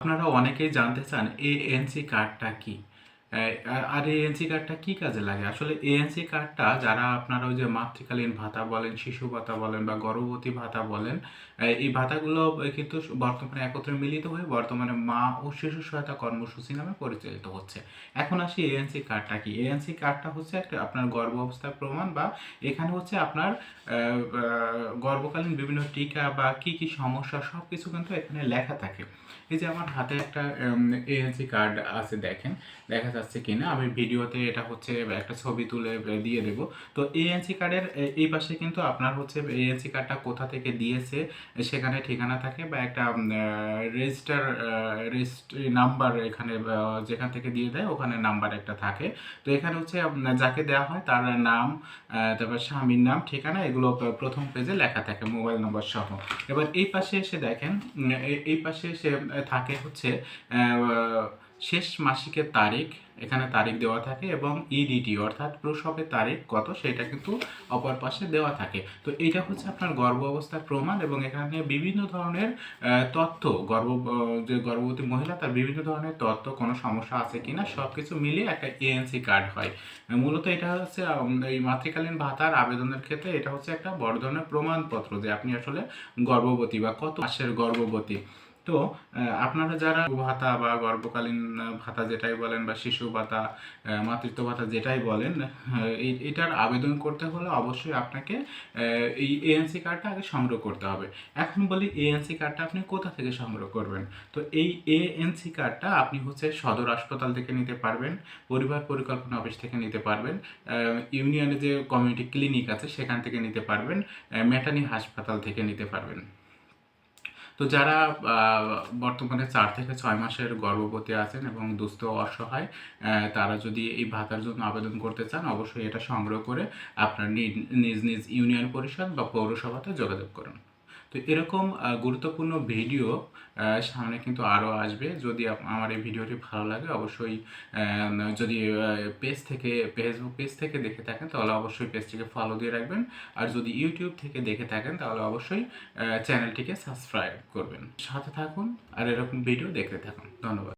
আপনারা অনেকেই জানতে চান এএনসি কার্ডটা কি? আর- আর এএনসি কার্ডটা কি কাজে লাগে? আসলে এএনসি কার্ডটা যারা আপনারা ওই যে মাতৃকালীন ভাতা বলেন, শিশু ভাতা বলেন বা গর্ভবতী ভাতা বলেন, এই ভাতাগুলো কিন্তু বর্তমানে একত্রে মিলিত হয়ে বর্তমানে মা ও শিশু সহায়তা কর্মসূচি নামে পরিচালিত হচ্ছে। এখন আসি এএনসি কার্ডটা কি? এএনসি কার্ডটা হচ্ছে একটা আপনার গর্ভ অবস্থার প্রমাণ বা এখানে হচ্ছে আপনার গর্ভকালীন বিভিন্ন টিকা বা কি কি সমস্যা সব কিছু কিন্তু এখানে লেখা থাকে। এই যে আমার হাতে একটা এএনসি কার্ড আছে দেখেন। দেখা যাচ্ছে কিনা, আমি ভিডিওতে এটা হচ্ছে একটা ছবি তুলে দিয়ে দেব। তো এএনসি কার্ডের এই পাশে কিন্তু আপনার হচ্ছে এএনসি কার্ডটা কোথা থেকে দিয়েছে সেখানে ঠিকানা থাকে বা একটা রেজিস্টার রেজিস্ট্রি নাম্বার এখানে যেখান থেকে দিয়ে দেয়, ওখানে নাম্বার একটা থাকে। তো এখানে হচ্ছে যাকে দেওয়া হয় তার নাম তারপর স্বামীর নাম, ঠিকানা, এগুলো প্রথম পেজে লেখা থাকে মোবাইল নম্বর সহ। এবার এই পাশে এসে দেখেন এই পাশে এসে থাকে হচ্ছে শেষ মাসিকের তারিখ, এখানে তারিখ দেওয়া থাকে এবং ইডিটি অর্থাৎ প্রসবের তারিখ কত, সেটা কিন্তু অপর পাশে দেওয়া থাকে। তো এটা হচ্ছে আপনার গর্ভ অবস্থার প্রমাণ এবং এখানে বিভিন্ন ধরনের তথ্য, গর্ভ যে গর্ভবতী মহিলা তার বিভিন্ন ধরনের তথ্য, কোনো সমস্যা আছে কিনা সব কিছু মিলিয়ে একটা এএনসি কার্ড হয়। মূলত এটা হচ্ছে এই মাতৃকালীন ভাতার আবেদনের ক্ষেত্রে এটা হচ্ছে একটা বড় ধরনের প্রমাণপত্র যে আপনি আসলে গর্ভবতী বা কত মাসের গর্ভবতী। তো আপনারা যারা ভাতা বা গর্ভকালীন ভাতা যেটাই বলেন বা শিশু ভাতা মাতৃত্ব ভাতা যেটাই বলেন এটার আবেদন করতে হলে অবশ্যই আপনাকে এই এএনসি কার্ডটা আগে সংগ্রহ করতে হবে। এখন বলি এএনসি কার্ডটা আপনি কোথা থেকে সংগ্রহ করবেন? তো এই এএনসি কার্ডটা আপনি হচ্ছে সদর হাসপাতাল থেকে নিতে পারবেন, পরিবার পরিকল্পনা অফিস থেকে নিতে পারবেন ইউনিয়নে যে কমিউনিটি ক্লিনিক আছে সেখান থেকে নিতে পারবেন ম্যাটানি হাসপাতাল থেকে নিতে পারবেন। তো যারা বর্তমানে চার থেকে ছয় মাসের গর্ভবতী আছেন এবং দুস্থ অসহায় তারা যদি এই ভাতার জন্য আবেদন করতে চান, অবশ্যই এটা সংগ্রহ করে আপনার নিজ নিজ ইউনিয়ন পরিষদ বা পৌরসভাতে যোগাযোগ করুন। তো এরকম গুরুত্বপূর্ণ ভিডিও সামনে কিন্তু আরও আসবে। যদি আমার এই ভিডিওটি ভালো লাগে, অবশ্যই যদি পেজ থেকে ফেসবুক পেজ থেকে দেখে থাকেন, তাহলে অবশ্যই পেজটিকে ফলো দিয়ে রাখবেন। আর যদি ইউটিউব থেকে দেখে থাকেন, তাহলে অবশ্যই চ্যানেলটিকে সাবস্ক্রাইব করবেন। সাথে থাকুন, আর এরকম ভিডিও দেখতে থাকুন। ধন্যবাদ।